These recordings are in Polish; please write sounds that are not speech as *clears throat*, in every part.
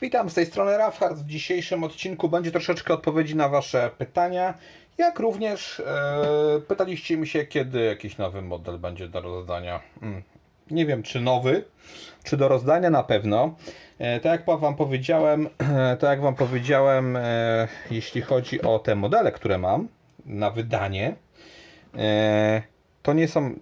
Witam z tej strony Rafhard. W dzisiejszym odcinku będzie troszeczkę odpowiedzi na Wasze pytania, jak również e, pytaliście mi się, kiedy jakiś nowy model będzie do rozdania. Hmm. Nie wiem, czy nowy, czy do rozdania na pewno. E, tak jak Wam powiedziałem, tak jak Wam powiedziałem, e, jeśli chodzi o te modele, które mam na wydanie, e, to nie są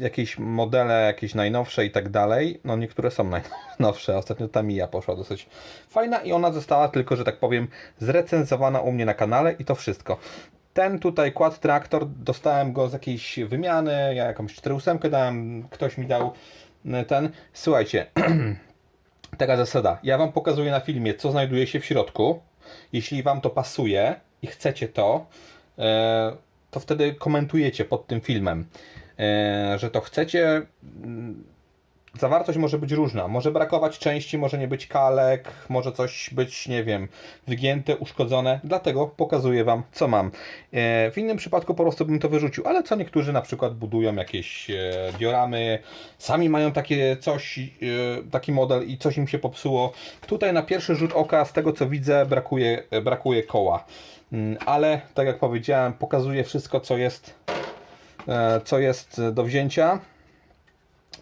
jakieś modele, jakieś najnowsze i tak dalej. No niektóre są najnowsze. *laughs* Ostatnio ta Mia poszła dosyć fajna i ona została tylko, że tak powiem, zrecenzowana u mnie na kanale i to wszystko. Ten tutaj Quad Traktor, dostałem go z jakiejś wymiany, ja jakąś 48 dałem, ktoś mi dał y, ten. Słuchajcie, *clears throat* taka zasada. Ja Wam pokazuję na filmie, co znajduje się w środku. Jeśli Wam to pasuje i chcecie to, e, to wtedy komentujecie pod tym filmem, e, że to chcecie. Zawartość może być różna. Może brakować części, może nie być kalek, może coś być, nie wiem, wygięte, uszkodzone. Dlatego pokazuję Wam, co mam. E, W innym przypadku po prostu bym to wyrzucił, ale co niektórzy na przykład budują jakieś e, dioramy, sami mają takie coś, e, taki model i coś im się popsuło. Tutaj na pierwszy rzut oka, z tego co widzę, brakuje, brakuje koła. Mm, Ale tak jak powiedziałem, pokazuję wszystko, co jest, co jest do wzięcia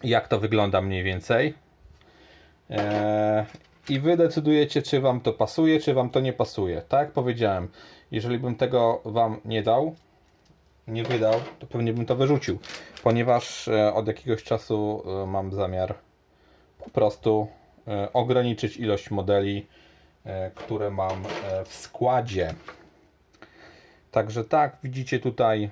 jak to wygląda mniej więcej. Eee, I wy decydujecie, czy wam to pasuje, czy wam to nie pasuje. Tak jak powiedziałem, jeżeli bym tego wam nie dał, nie wydał, to pewnie bym to wyrzucił, ponieważ e, od jakiegoś czasu e, mam zamiar po prostu e, ograniczyć ilość modeli, które mam w składzie. Także tak, widzicie tutaj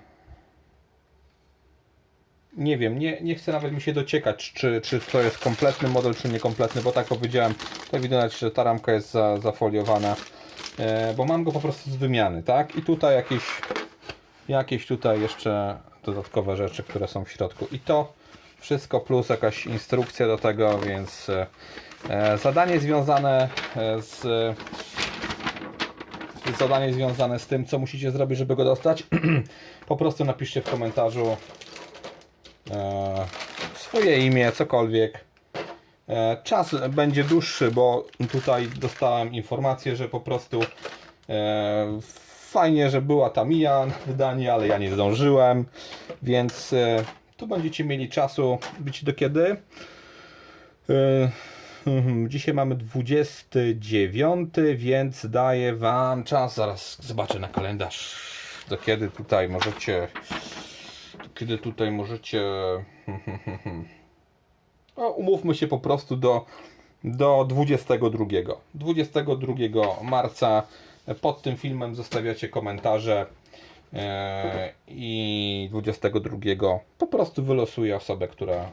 nie wiem, nie, nie chcę nawet mi się dociekać, czy, czy to jest kompletny model, czy niekompletny, bo tak powiedziałem, to widać, że ta ramka jest za, zafoliowana, e, bo mam go po prostu z wymiany, tak? I tutaj jakieś, jakieś tutaj jeszcze dodatkowe rzeczy, które są w środku. I to wszystko plus jakaś instrukcja do tego, więc e, e, zadanie związane e, z zadanie związane z tym, co musicie zrobić, żeby go dostać, *clears throat* po prostu napiszcie w komentarzu swoje imię, cokolwiek. E, czas będzie dłuższy, bo tutaj dostałem informację, że po prostu e, fajnie, że była ta mija na wydanie, ale ja nie zdążyłem, więc e, tu będziecie mieli czasu, być do kiedy. E, mhm, Dzisiaj mamy 29, więc daję Wam czas. Zaraz zobaczę na kalendarz, do kiedy tutaj możecie kiedy tutaj możecie. *laughs* No, umówmy się po prostu do, do 22. 22 marca pod tym filmem zostawiacie komentarze e, i 22 po prostu wylosuję osobę, która e,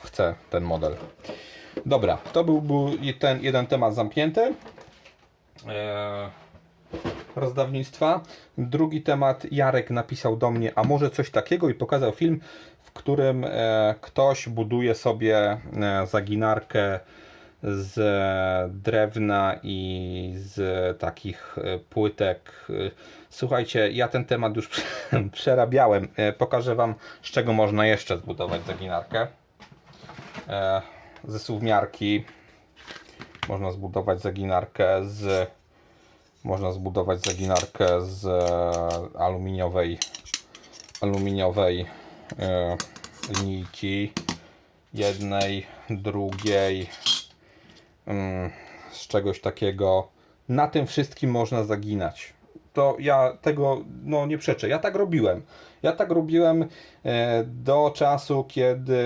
chce ten model. Dobra, to był, był ten jeden temat zamknięty. Rozdawnictwa. Drugi temat, Jarek napisał do mnie, a może coś takiego i pokazał film, w którym e, ktoś buduje sobie e, zaginarkę z drewna i z takich e, płytek. Słuchajcie, ja ten temat już *laughs* przerabiałem. Pokażę Wam, z czego można jeszcze zbudować zaginarkę. Ze suwmiarki można zbudować zaginarkę z można zbudować zaginarkę z e, aluminiowej aluminiowej e, linijki jednej, drugiej mm, z czegoś takiego na tym wszystkim można zaginać to ja tego no, nie przeczę. Ja tak robiłem. Ja tak robiłem e, do czasu, kiedy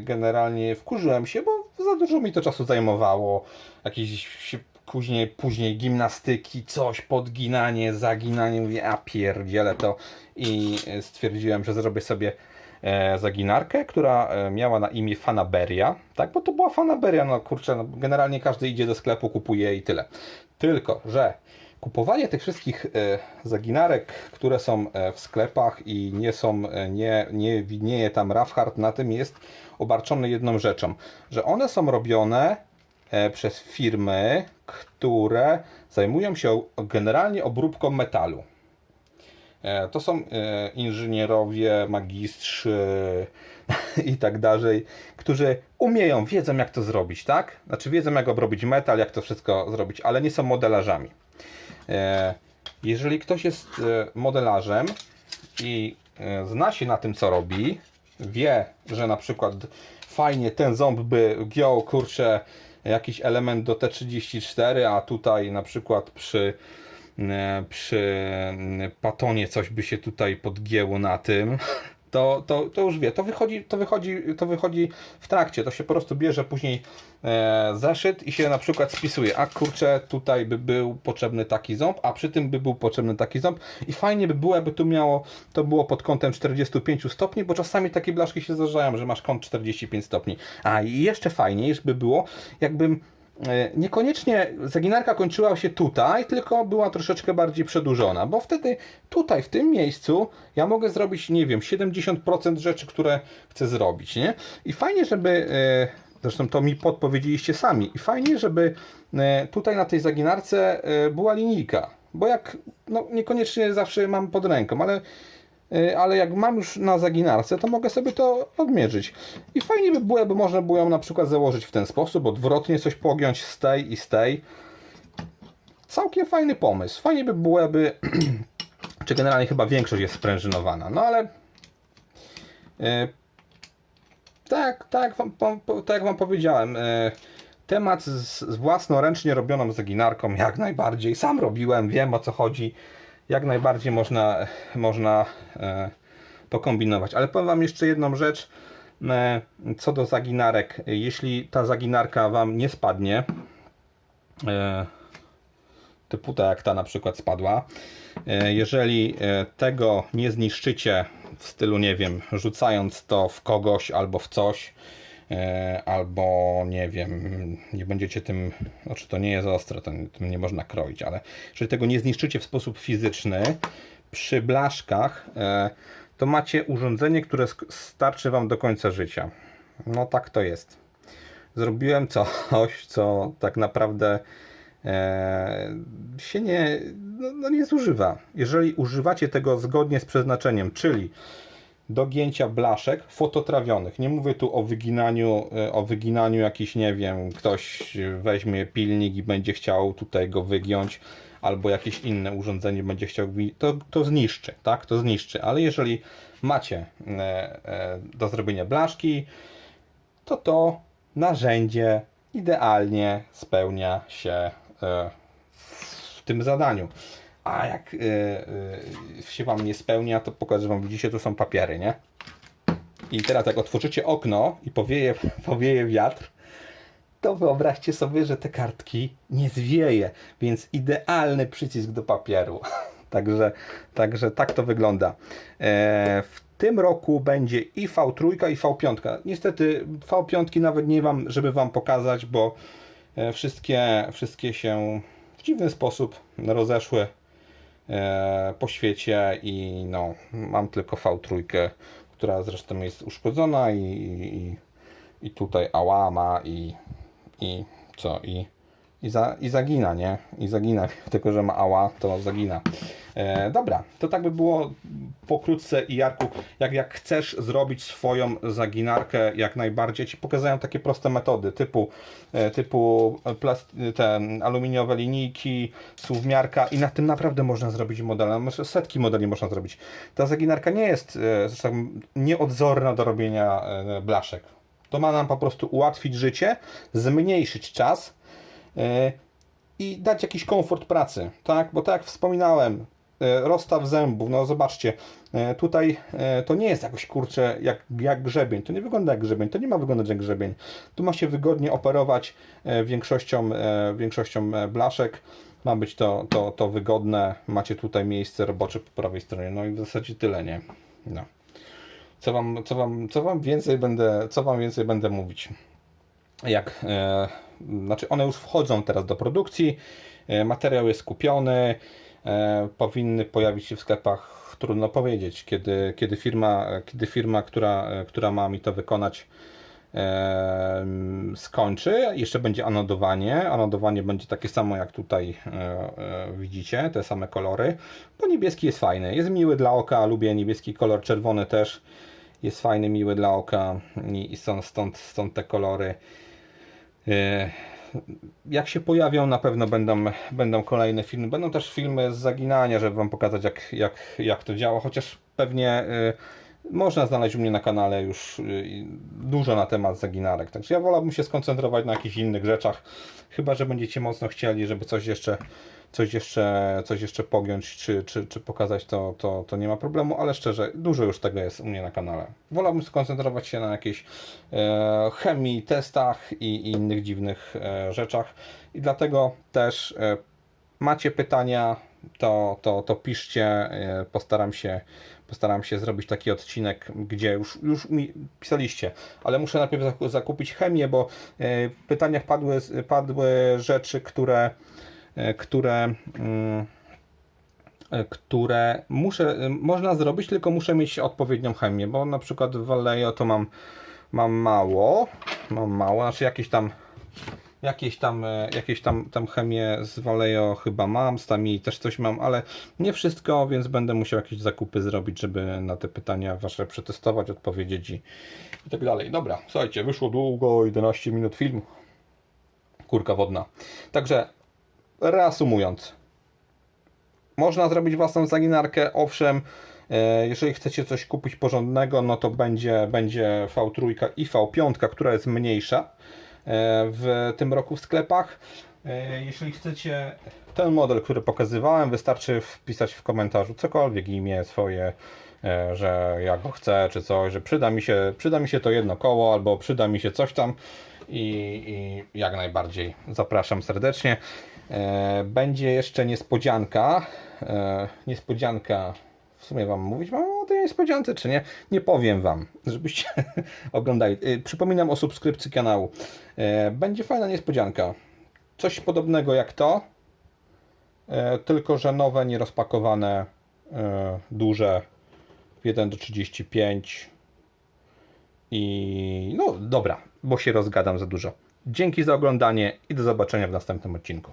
generalnie wkurzyłem się, bo za dużo mi to czasu zajmowało. Jakieś później, później gimnastyki, coś, podginanie, zaginanie. Mówię, a pierdzielę to. I e, stwierdziłem, że zrobię sobie e, zaginarkę, która e, miała na imię Fanaberia, tak, bo to była Fanaberia, no kurczę, no, generalnie każdy idzie do sklepu, kupuje i tyle. Tylko, że kupowanie tych wszystkich e, zaginarek, które są w sklepach i nie są, nie, nie widnieje tam Rafhard, na tym jest obarczony jedną rzeczą, że one są robione przez firmy, które zajmują się generalnie obróbką metalu. E, To są e, inżynierowie, magistrzy *laughs* i tak dalej, którzy umieją, wiedzą jak to zrobić, tak? Znaczy wiedzą jak obrobić metal, jak to wszystko zrobić, ale nie są modelarzami. E, Jeżeli ktoś jest e, modelarzem i e, zna się na tym, co robi, wie, że na przykład fajnie ten ząb by giął, kurczę, jakiś element do T34, a tutaj na przykład przy, e, przy patonie coś by się tutaj podgięło na tym, *laughs* to, to, to już wie, to wychodzi, to, wychodzi, to wychodzi w trakcie, to się po prostu bierze później e, zeszyt i się na przykład spisuje, a kurczę, tutaj by był potrzebny taki ząb, a przy tym by był potrzebny taki ząb. I fajnie by było, jakby tu miało, to było pod kątem 45 stopni, bo czasami takie blaszki się zdarzają, że masz kąt 45 stopni, a jeszcze fajniej by było, jakbym Niekoniecznie zaginarka kończyła się tutaj, tylko była troszeczkę bardziej przedłużona, bo wtedy tutaj, w tym miejscu, ja mogę zrobić, nie wiem, 70% rzeczy, które chcę zrobić, nie? I fajnie, żeby, e, zresztą to mi podpowiedzieliście sami, i fajnie, żeby e, tutaj na tej zaginarce e, była linijka, bo jak, no niekoniecznie zawsze mam pod ręką, ale ale jak mam już na zaginarce, to mogę sobie to odmierzyć. I fajnie by było, jakby można było ją na przykład założyć w ten sposób, odwrotnie coś pogiąć z tej i z tej. Całkiem fajny pomysł. Fajnie by było, jakby, *clears throat* czy generalnie chyba większość jest sprężynowana, no ale y, tak, tak, tak jak Wam powiedziałem, y, temat z, z własnoręcznie robioną zaginarką jak najbardziej. Sam robiłem, wiem o co chodzi. Jak najbardziej można, można e, pokombinować. Ale powiem Wam jeszcze jedną rzecz e, co do zaginarek. Jeśli ta zaginarka Wam nie spadnie, e, typu ta jak ta na przykład spadła, e, jeżeli e, tego nie zniszczycie w stylu, nie wiem, rzucając to w kogoś albo w coś, e, albo nie wiem, nie będziecie tym, znaczy to nie jest ostre, to, tym nie można kroić, ale jeżeli tego nie zniszczycie w sposób fizyczny, przy blaszkach, e, to macie urządzenie, które starczy Wam do końca życia. No tak to jest. Zrobiłem coś, co tak naprawdę e, się nie, no, no nie zużywa. Jeżeli używacie tego zgodnie z przeznaczeniem, czyli do gięcia blaszek fototrawionych. Nie mówię tu o wyginaniu, e, o wyginaniu jakiś, nie wiem, ktoś weźmie pilnik i będzie chciał tutaj go wygiąć, albo jakieś inne urządzenie będzie chciał, to, to zniszczy, tak? To zniszczy. Ale jeżeli macie e, e, do zrobienia blaszki, to to narzędzie idealnie spełnia się w tym zadaniu. A jak e, e, się Wam nie spełnia, to pokażę Wam, widzicie, tu są papiery, nie? I teraz jak otworzycie okno i powieje, *laughs* powieje wiatr, to wyobraźcie sobie, że te kartki nie zwieje, więc idealny przycisk do papieru. *laughs* Także, także tak to wygląda. E, w tym roku będzie i V3 i V5. Niestety V5 nawet nie mam, żeby Wam pokazać, bo e, wszystkie, wszystkie się w dziwny sposób rozeszły po świecie i no, mam tylko V3, która zresztą jest uszkodzona i, i, i tutaj ała ma i, i co i, i, za, i zagina, nie? I zagina, *laughs* tylko że ma ała, to zagina. E, dobra, to tak by było pokrótce i Jarku, jak, jak chcesz zrobić swoją zaginarkę jak najbardziej, Ci pokazują takie proste metody, typu, e, typu plast- te aluminiowe linijki, suwmiarka i na tym naprawdę można zrobić modele, Myślę, setki modeli można zrobić. Ta zaginarka nie jest e, powiem, nieodzorna do robienia blaszek. To ma nam po prostu ułatwić życie, zmniejszyć czas, i dać jakiś komfort pracy, tak? Bo tak jak wspominałem, rozstaw zębów, no zobaczcie, e, tutaj e, to nie jest jakoś kurcze jak, jak grzebień, to nie wygląda jak grzebień, to nie ma wyglądać jak grzebień. Tu ma się wygodnie operować e, większością, e, większością e, blaszek, ma być to, to, to wygodne, macie tutaj miejsce robocze po prawej stronie, no i w zasadzie tyle, nie? No. Co wam, co wam, co wam więcej będę, co wam więcej będę mówić? jak e, znaczy one już wchodzą teraz do produkcji, e, materiał jest kupiony, e, powinny pojawić się w sklepach, trudno powiedzieć, kiedy, kiedy firma, kiedy firma która, e, która ma mi to wykonać, em, skończy. Jeszcze będzie anodowanie. Anodowanie będzie takie samo jak tutaj e, e, widzicie, te same kolory. Bo niebieski jest fajny, jest miły dla oka, lubię niebieski kolor, czerwony też jest fajny, miły dla oka i i stąd, stąd, te kolory. E, jak się pojawią, na pewno będą, będą kolejne filmy. Będą też filmy z zaginania, żeby Wam pokazać, jak, jak, jak to działa. Chociaż pewnie y, można znaleźć u mnie na kanale już y, dużo na temat zaginarek. Także ja wolałbym się skoncentrować na jakichś innych rzeczach. Chyba, że będziecie mocno chcieli, żeby coś jeszcze, coś jeszcze, coś jeszcze pogiąć czy, czy, czy pokazać, to, to, to nie ma problemu. Ale szczerze, dużo już tego jest u mnie na kanale. Wolałbym skoncentrować się na jakiejś e, chemii, testach i, i innych dziwnych e, rzeczach. I dlatego też e, macie pytania, to, to, to piszcie. e, Postaram się, postaram się zrobić taki odcinek, gdzie już, już mi pisaliście, ale muszę najpierw zaku- zakupić chemię, bo e, w pytaniach padły, padły rzeczy, które, które mm, e, które muszę, e, można zrobić, tylko muszę mieć odpowiednią chemię, bo na przykład w Vallejo to mam, mam mało, mam mało, znaczy jakieś tam jakieś tam, e, jakieś tam, tam chemię z Vallejo chyba mam, z Tami też coś mam, ale nie wszystko, więc będę musiał jakieś zakupy zrobić, żeby na te pytania Wasze przetestować, odpowiedzieć i, i tak dalej. Dobra, słuchajcie, wyszło długo, 11 minut filmu. Kurka wodna. Także reasumując, można zrobić własną zaginarkę, owszem, e, jeżeli chcecie coś kupić porządnego, no to będzie, będzie V3 i V5, która jest mniejsza e, w tym roku w sklepach. E, Jeśli chcecie ten model, który pokazywałem, wystarczy wpisać w komentarzu cokolwiek, imię swoje, że ja go chcę, czy coś, że przyda mi się, przyda mi się to jedno koło, albo przyda mi się coś tam i, i jak najbardziej zapraszam serdecznie. E, Będzie jeszcze niespodzianka. E, Niespodzianka. W sumie Wam mówić mam o tej niespodziance, czy nie? Nie powiem Wam, żebyście *laughs* oglądali. E, Przypominam o subskrypcji kanału. E, Będzie fajna niespodzianka. Coś podobnego jak to, e, tylko że nowe, nierozpakowane, e, duże, 1 do 35 i no dobra, bo się rozgadam za dużo. Dzięki za oglądanie i do zobaczenia w następnym odcinku.